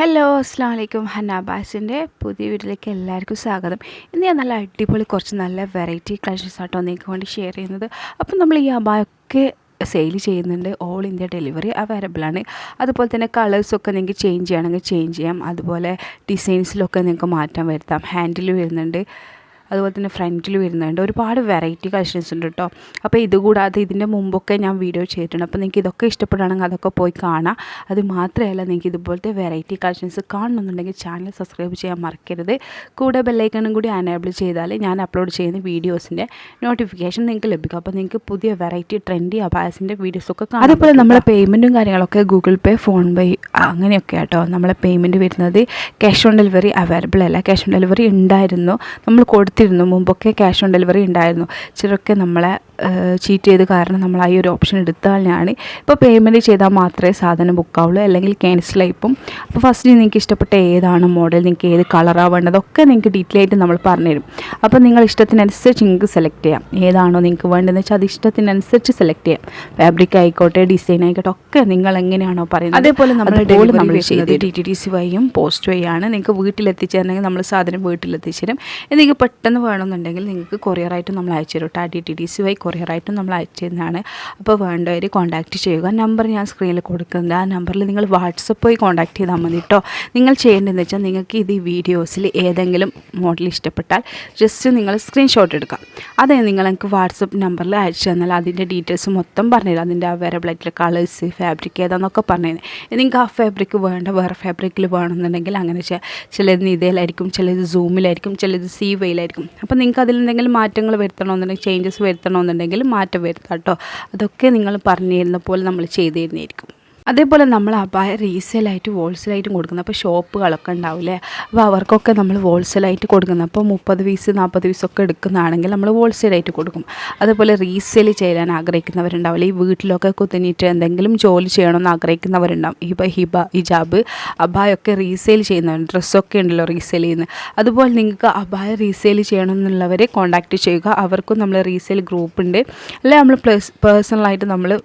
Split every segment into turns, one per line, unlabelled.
Hello അസ്സാം വലൈക്കും ഹന്നാബാസിന്റെ പുതിയ വീട്ടിലേക്ക് എല്ലാവർക്കും സ്വാഗതം. ഇന്ന് ഞാൻ നല്ല അടിപൊളി കുറച്ച് നല്ല വെറൈറ്റി കളക്ഷൻസ് ആട്ടോ നിങ്ങൾക്ക് വേണ്ടി ഷെയർ ചെയ്യുന്നത്. അപ്പം നമ്മൾ ഈ അബായൊക്കെ സെയിൽ ചെയ്യുന്നുണ്ട്. ഓൾ ഇന്ത്യ ഡെലിവറി അവൈലബിൾ ആണ്. അതുപോലെ തന്നെ കളേഴ്സൊക്കെ നിങ്ങൾക്ക് ചേഞ്ച് ചെയ്യണമെങ്കിൽ ചേഞ്ച് ചെയ്യാം. അതുപോലെ ഡിസൈൻസിലൊക്കെ നിങ്ങൾക്ക് മാറ്റം വരുത്താം. ഹാൻഡിൽ വരുന്നുണ്ട്. അതുപോലെ തന്നെ ഫ്രണ്ടിൽ വരുന്നുണ്ട്. ഒരുപാട് വെറൈറ്റി കളക്ഷൻസ് ഉണ്ട് കേട്ടോ അപ്പോൾ ഇതുകൂടാതെ ഇതിന്റെ മുമ്പൊക്കെ ഞാൻ വീഡിയോ ചെയ്തിട്ടുണ്ട്. അപ്പോൾ നിങ്ങൾക്ക് ഇതൊക്കെ ഇഷ്ടപ്പെടുകയാണെങ്കിൽ അതൊക്കെ പോയി കാണാം. അത് മാത്രമല്ല നിങ്ങൾക്ക് ഇതുപോലത്തെ വെറൈറ്റി കളക്ഷൻസ് കാണണമെന്നുണ്ടെങ്കിൽ ചാനൽ സബ്സ്ക്രൈബ് ചെയ്യാൻ മറക്കരുത്. കൂടെ ബെല്ലൈക്കണും കൂടി അനേബിൾ ചെയ്താൽ ഞാൻ അപ്ലോഡ് ചെയ്യുന്ന വീഡിയോസിന്റെ നോട്ടിഫിക്കേഷൻ നിങ്ങൾക്ക് ലഭിക്കും. അപ്പോൾ നിങ്ങൾക്ക് പുതിയ വെറൈറ്റി ട്രെൻഡി അബാസിന്റെ വീഡിയോസൊക്കെ കാണാം അതുപോലെ നമ്മളെ പേയ്മെന്റും കാര്യങ്ങളൊക്കെ ഗൂഗിൾ പേ ഫോൺ പേ അങ്ങനെയൊക്കെ കേട്ടോ നമ്മളെ പേയ്മെന്റ് വരുന്നത് ക്യാഷ് ഓൺ ഡെലിവറി അവൈലബിൾ അല്ല. ക്യാഷ് ഓൺ ഡെലിവറി ഉണ്ടായിരുന്നു. നമ്മൾ കൊടുത്ത് കൊടുത്തിരുന്നു. മുമ്പൊക്കെ ക്യാഷ് ഓൺ ഡെലിവറി ഉണ്ടായിരുന്നു. ചിലരൊക്കെ നമ്മളെ ചീറ്റ് ചെയ്ത് കാരണം നമ്മൾ ആ ഒരു ഓപ്ഷൻ എടുത്താലാണ് ഇപ്പോൾ പേയ്മെന്റ് ചെയ്താൽ മാത്രമേ സാധനം ബുക്ക് ബുക്കാവുള്ളൂ അല്ലെങ്കിൽ ക്യാൻസൽ ആയിപ്പം. അപ്പോൾ ഫസ്റ്റ് നിങ്ങൾക്ക് ഇഷ്ടപ്പെട്ട ഏതാണ് മോഡൽ നിങ്ങൾക്ക് ഏത് കളറാണ് വേണ്ടതൊക്കെ നിങ്ങൾക്ക് ഡീറ്റെയിൽ ആയിട്ട് നമ്മൾ പറഞ്ഞുതരും. അപ്പോൾ നിങ്ങൾ ഇഷ്ടത്തിനനുസരിച്ച് നിങ്ങൾക്ക് സെലക്ട് ചെയ്യാം. ഏതാണോ നിങ്ങൾക്ക് വേണ്ടതെന്ന് വെച്ചാൽ അത് ഇഷ്ടത്തിനനുസരിച്ച് സെലക്ട് ചെയ്യാം. ഫാബ്രിക് ആയിക്കോട്ടെ ഡിസൈൻ ആയിക്കോട്ടെ ഒക്കെ നിങ്ങൾ എങ്ങനെയാണോ പറയുന്നത് അതേപോലെ നമ്മൾ ഡെലിവറി നമ്മൾ ചെയ്ത് ഡി ടി ഡി സി വഴിയും പോസ്റ്റ് വഴിയാണ്. നിങ്ങൾക്ക് വീട്ടിലെത്തിച്ചേരണമെങ്കിൽ നമ്മൾ സാധനം വീട്ടിലെത്തിച്ചേരും നിങ്ങൾക്ക് പെട്ടെന്ന് വേണമെന്നുണ്ടെങ്കിൽ നിങ്ങൾക്ക് കൊറിയറായിട്ട് നമ്മൾ അയച്ചു തരും കേട്ടോ ഡി ടി ഡി സി വഴി കൊറിയറായിട്ടും നമ്മൾ അയച്ചു തരുന്നതാണ് അപ്പോൾ വേണ്ടവർ കോൺടാക്റ്റ് ചെയ്യുക. നമ്പർ ഞാൻ സ്ക്രീനിൽ കൊടുക്കുന്നുണ്ട്. ആ നമ്പറിൽ നിങ്ങൾ വാട്സപ്പ് പോയി കോൺടാക്ട് ചെയ്താൽ മതി കേട്ടോ നിങ്ങൾ ചെയ്യേണ്ടതെന്ന് വെച്ചാൽ നിങ്ങൾക്ക് ഇത് ഈ വീഡിയോസിൽ ഏതെങ്കിലും മോഡൽ ഇഷ്ടപ്പെട്ടാൽ ജസ്റ്റ് നിങ്ങൾ സ്ക്രീൻഷോട്ട് എടുക്കാം. അതെ നിങ്ങൾ എനിക്ക് വാട്സപ്പ് നമ്പറിൽ അയച്ചു തന്നാൽ അതിന്റെ ഡീറ്റെയിൽസ് മൊത്തം പറഞ്ഞുതരാം. അതിന്റെ അവൈലബിൾ ആയിട്ടുള്ള കളേഴ്സ് ഫാബ്രിക് ഏതാണെന്നൊക്കെ പറഞ്ഞു നിങ്ങൾക്ക് ആ ഫാബ്രിക് വേണ്ട വേറെ ഫാബ്രിക്കിൽ വേണമെന്നുണ്ടെങ്കിൽ അങ്ങനെ ചെയ്യാം. ചിലത് നിതയിലായിരിക്കും ചിലത് സൂമിലായിരിക്കും ചിലത് സീവയിലായിരിക്കും അപ്പോൾ നിങ്ങൾക്ക് അതിൽ എന്തെങ്കിലും മാറ്റങ്ങൾ വരുത്തണമെന്നുണ്ടെങ്കിൽ ചേഞ്ചസ് വരുത്തണമെന്നുണ്ടെങ്കിൽ ഉണ്ടെങ്കിൽ മാറ്റം വരുത്താം കേട്ടോ. അതൊക്കെ നിങ്ങൾ പറഞ്ഞിരുന്ന പോലെ നമ്മൾ ചെയ്തു തരുന്നതായിരിക്കും അതേപോലെ നമ്മൾ അപായ റീസെയിലായിട്ട് ഹോൾസെയിലായിട്ടും കൊടുക്കുന്നത്. അപ്പോൾ ഷോപ്പുകളൊക്കെ ഉണ്ടാവില്ലേ? അപ്പോൾ അവർക്കൊക്കെ നമ്മൾ ഹോൾസെയിലായിട്ട് കൊടുക്കുന്നത്. അപ്പോൾ മുപ്പത് പീസ് നാൽപ്പത് പീസൊക്കെ എടുക്കുന്നതാണെങ്കിൽ നമ്മൾ ഹോൾസെയിലായിട്ട് കൊടുക്കും. അതേപോലെ റീസെയിൽ ചെയ്യാൻ ആഗ്രഹിക്കുന്നവരുണ്ടാവില്ല? ഈ വീട്ടിലൊക്കെ കുത്തിനിട്ട് എന്തെങ്കിലും ജോലി ചെയ്യണമെന്ന് ആഗ്രഹിക്കുന്നവരുണ്ടാവും. ഹിബ ഹിബ ഹിജാബ് അബായൊക്കെ റീസെയിൽ ചെയ്യുന്നവർ ഡ്രസ്സൊക്കെ ഉണ്ടല്ലോ റീസെയിൽ ചെയ്യുന്നത് അതുപോലെ നിങ്ങൾക്ക് അബായ റീസെയിൽ ചെയ്യണമെന്നുള്ളവരെ കോൺടാക്റ്റ് ചെയ്യുക. അവർക്കും നമ്മൾ റീസെയിൽ ഗ്രൂപ്പ് ഉണ്ട്. അല്ലെങ്കിൽ നമ്മൾ പേഴ്സണലായിട്ട് നമ്മൾ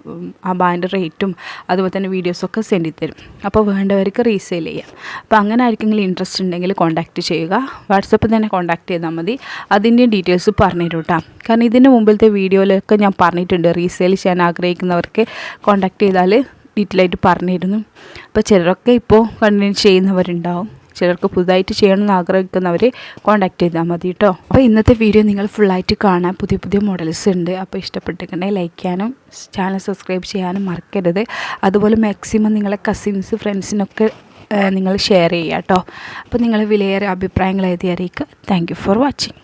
അബായന്റെ റേറ്റും അതുപോലെ തന്നെ വീഡിയോസൊക്കെ സെൻഡ് തരും. അപ്പോൾ വേണ്ടവർക്ക് റീസെയിൽ ചെയ്യാം. അപ്പോൾ അങ്ങനെ ആർക്കെങ്കിലും ഇൻട്രസ്റ്റ് ഉണ്ടെങ്കിൽ കോൺടാക്ട് ചെയ്യുക. വാട്സപ്പിൽ തന്നെ കോൺടാക്ട് ചെയ്താൽ മതി. അതിന്റെ ഡീറ്റെയിൽസ് പറഞ്ഞു തരും കേട്ടോ കാരണം ഇതിന്റെ മുമ്പിലത്തെ വീഡിയോയിലൊക്കെ ഞാൻ പറഞ്ഞിട്ടുണ്ട്. റീസെയിൽ ചെയ്യാൻ ആഗ്രഹിക്കുന്നവർക്ക് കോൺടാക്ട് ചെയ്താൽ ഡീറ്റെയിൽ ആയിട്ട് പറഞ്ഞിരുന്നു അപ്പോൾ ചിലരൊക്കെ ഇപ്പോൾ കണ്ടിന്യൂ ചെയ്യുന്നവരുണ്ടാവും. ചിലർക്ക് പുതുതായിട്ട് ചെയ്യണമെന്ന് ആഗ്രഹിക്കുന്നവർ കോൺടാക്ട് ചെയ്താൽ മതി കേട്ടോ അപ്പോൾ ഇന്നത്തെ വീഡിയോ നിങ്ങൾ ഫുള്ളായിട്ട് കാണാൻ പുതിയ പുതിയ മോഡൽസ് ഉണ്ട്. അപ്പോൾ ഇഷ്ടപ്പെട്ടിട്ടുണ്ടെങ്കിൽ ലൈക്ക് ചെയ്യാനും ചാനൽ സബ്സ്ക്രൈബ് ചെയ്യാനും മറക്കരുത്. അതുപോലെ മാക്സിമം നിങ്ങളെ കസിൻസ് ഫ്രണ്ട്സിനൊക്കെ നിങ്ങൾ ഷെയർ ചെയ്യുക കേട്ടോ അപ്പോൾ നിങ്ങൾ വിലയേറെ അഭിപ്രായങ്ങൾ എഴുതി അറിയിക്കുക. Thank for watching